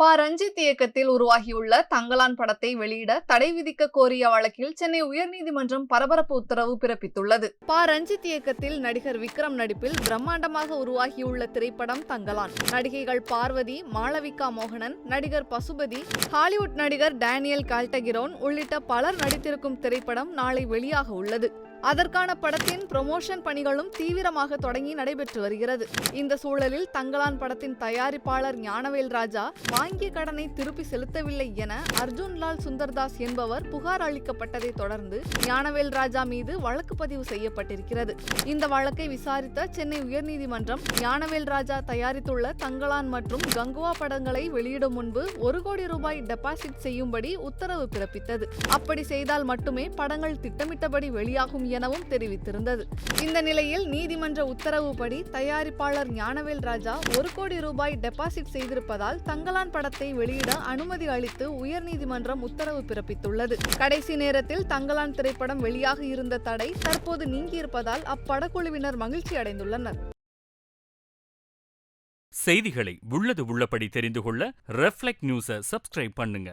ப ரஞ்சித் இயக்கத்தில் உருவாகியுள்ள தங்கலான் படத்தை வெளியிட தடை விதிக்க கோரிய வழக்கில் சென்னை உயர்நீதிமன்றம் பரபரப்பு உத்தரவு பிறப்பித்துள்ளது. ப ரஞ்சித் இயக்கத்தில் நடிகர் விக்ரம் நடிப்பில் பிரம்மாண்டமாக உருவாகியுள்ள திரைப்படம் தங்கலான் நடிகைகள் பார்வதி மாளவிகா மோகனன் நடிகர் பசுபதி ஹாலிவுட் நடிகர் டேனியல் கால்டகிரோன் உள்ளிட்ட பலர் நடித்திருக்கும் திரைப்படம் நாளை வெளியாக உள்ளது. அதற்கான படத்தின் ப்ரொமோஷன் பணிகளும் தீவிரமாக தொடங்கி நடைபெற்று வருகிறது. இந்த சூழலில் தங்களான் படத்தின் தயாரிப்பாளர் ஞானவேல் ராஜா வாங்கிய கடனை திருப்பி செலுத்தவில்லை என அர்ஜுன்லால் சுந்தர்தாஸ் என்பவர் புகார் அளிக்கப்பட்டதை தொடர்ந்து ஞானவேல் ராஜா மீது வழக்கு பதிவு செய்யப்பட்டிருக்கிறது. இந்த வழக்கை விசாரித்த சென்னை உயர்நீதிமன்றம் ஞானவேல் ராஜா தயாரித்துள்ள தங்களான் மற்றும் கங்குவா படங்களை வெளியிடும் முன்பு ஒரு கோடி ரூபாய் டெபாசிட் செய்யும்படி உத்தரவு பிறப்பித்தது. அப்படி செய்தால் மட்டுமே படங்கள் திட்டமிட்டபடி வெளியாகும் எனவும் தெரிவித்திருந்தது. இந்த நிலையில் நீதிமன்ற உத்தரவுப்படி தயாரிப்பாளர் ஞானவேல் ராஜா ஒரு கோடி ரூபாய் டெபாசிட் செய்திருப்பதால் தங்கலான் படத்தை வெளியிட அனுமதி அளித்து உயர்நீதிமன்றம் உத்தரவு பிறப்பித்துள்ளது. கடைசி நேரத்தில் தங்கலான் திரைப்படம் வெளியாக இருந்த தடை தற்போது நீங்கியிருப்பதால் அப்படக்குழுவினர் மகிழ்ச்சி அடைந்துள்ளனர். செய்திகளை உள்ளது உள்ளபடி தெரிந்து கொள்ள ரெஃப்ளெக்ட் நியூஸை சப்ஸ்கிரைப் பண்ணுங்க.